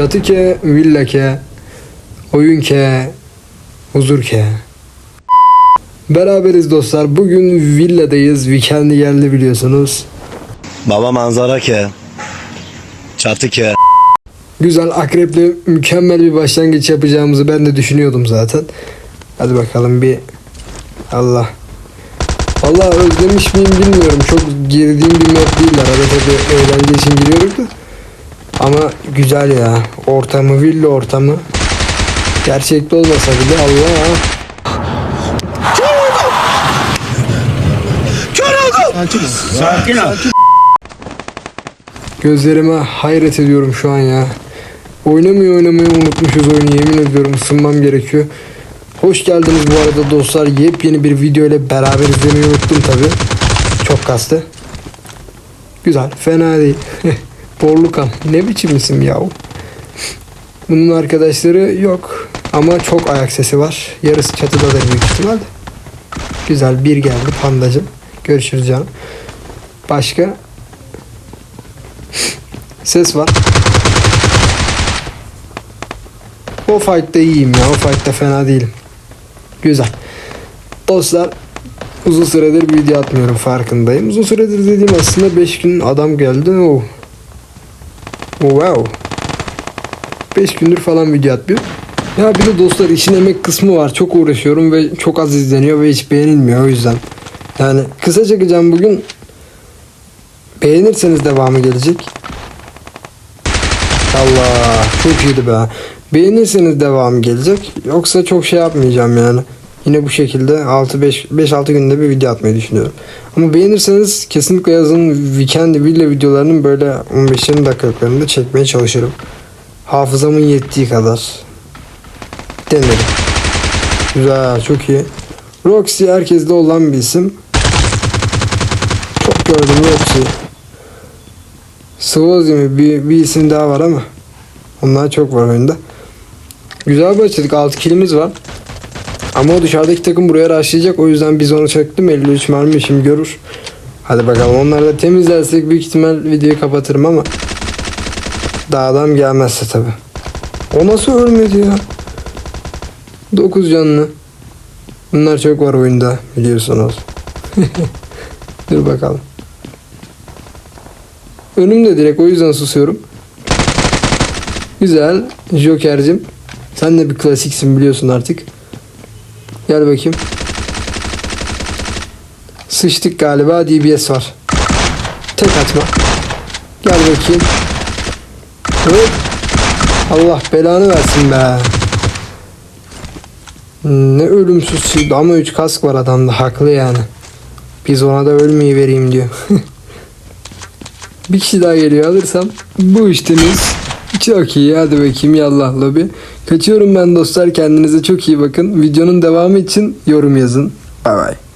Çatı ke, villa ke, oyun ke, huzur ke. Beraberiz dostlar. Bugün villadayız. Weekend'i geldi biliyorsunuz. Baba manzara ke. Çatı ke. Güzel akreple mükemmel bir başlangıç yapacağımızı ben de düşünüyordum zaten. Hadi bakalım bir Allah. Allah özlemiş miyim bilmiyorum. Çok girdiğim bir map değil. Arada tabii eğlence için giriyoruz da. Ama güzel ya. Ortamı, villa ortamı. Gerçekte olmasa bile Allah. Sakin ol. Gözlerime hayret ediyorum şu an ya. Oynamayı oynamayı unutmuşuz oyunu yemin ediyorum ısınmam gerekiyor. Hoş geldiniz bu arada dostlar. Yepyeni bir video ile beraber izlemeyi unuttum tabi. Çok kastı. Güzel fena değil. Borlukan ne biçim isim yahu. Bunun arkadaşları yok. Ama çok ayak sesi var. Yarısı çatıdadır büyük ihtimal. Güzel bir geldi pandacım. Görüşürüz canım. Başka Ses var. O fight'ta iyiyim ya. O fight'ta fena değilim. Güzel. Dostlar uzun süredir bir video atmıyorum farkındayım. Uzun süredir dediğim aslında 5 gün adam geldi. Oh. Oh, wow. 5 gündür falan video atmıyor. Ya bir de dostlar işin emek kısmı var. Çok uğraşıyorum ve çok az izleniyor ve hiç beğenilmiyor o yüzden. Yani kısa çekeceğim bugün. Beğenirseniz devamı gelecek. Allah çok iyiydi be. Beğenirseniz devam gelecek. Yoksa çok şey yapmayacağım yani. Yine bu şekilde 6 5 5 6 günde bir video atmayı düşünüyorum. Ama beğenirseniz kesinlikle yazın weekend villa videolarının böyle 15-20 dakikalarında çekmeye çalışırım. Hafızamın yettiği kadar. Denerim. Güzel, çok iyi. Roxy herkeste olan bir isim. Çok gördüm Roxy. Svozi mi? Bir, bir isim daha var ama. Onlar çok var oyunda. Güzel başladık. 6 kilimiz var. Ama o dışarıdaki takım buraya başlayacak. O yüzden biz onu çektim. 53 mermi şimdi görür. Hadi bakalım. Onları da temizlersek büyük ihtimal videoyu kapatırım ama. Daha adam gelmezse tabi. O nasıl ölmedi ya? 9 canlı. Bunlar çok var oyunda biliyorsunuz. Dur bakalım. Önümde direkt o yüzden susuyorum. Güzel. Joker'cim. Sen de bir klasiksin biliyorsun artık. Gel bakayım. Sıçtık galiba DBS var. Tek atma. Gel bakayım. Evet. Allah belanı versin be. Ne ölümsüz şey. Ama 3 kask var adamda. Haklı yani. Biz ona da ölmeyi vereyim diyor. Bir kişi daha geliyor alırsam bu işteniz çok iyi hadi bakayım yallah lobi. Kaçıyorum ben dostlar kendinize çok iyi bakın. Videonun devamı için yorum yazın. Bay bay.